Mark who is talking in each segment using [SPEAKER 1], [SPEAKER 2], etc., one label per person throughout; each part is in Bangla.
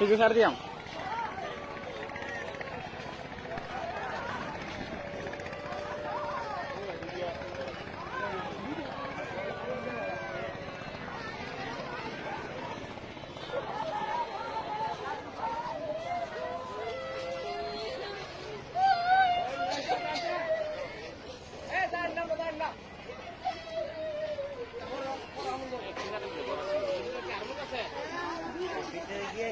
[SPEAKER 1] Sige, sir, diyan.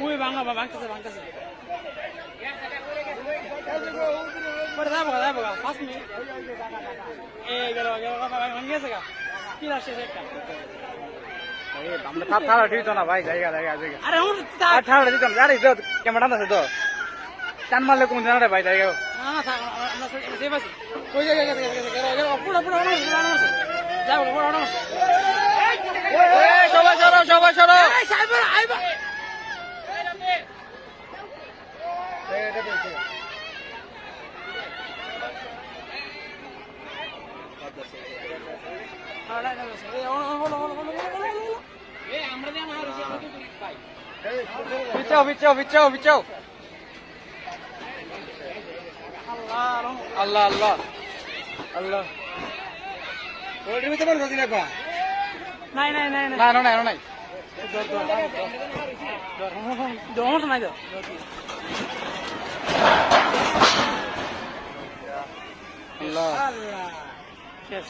[SPEAKER 1] ওই ভাঙা বা ভাঙতেছে ভাঙতেছে পরে যাব যাব পাঁচ মিনিট এ গেল গেল ভাঙে গেছে গা কি আসছে একটা
[SPEAKER 2] ঠাড়া দিত না ভাই জায়গা জায়গা জায়গা
[SPEAKER 1] আরে
[SPEAKER 2] আর ঠাড়া দিতাম আরে ক্যামেরা আছে তো টান মারলে কোন জানা রে ভাই জায়গা
[SPEAKER 1] না না আমরা সেভ আছি ওই জায়গায় গেছে গেছে গেছে পুরো পুরো
[SPEAKER 2] সবাই সরো সবাই সরো। পিছাও পিছাও পিছাও পিছাও। আল্লাহ আল্লাহ। আল্লাহ।
[SPEAKER 3] ওইটার ভিতরে বলছি না
[SPEAKER 1] নাই নাই নাই নাই।
[SPEAKER 2] না না না নাই
[SPEAKER 1] দমস নাই। তো
[SPEAKER 2] আল্লাহ।
[SPEAKER 1] শেষ।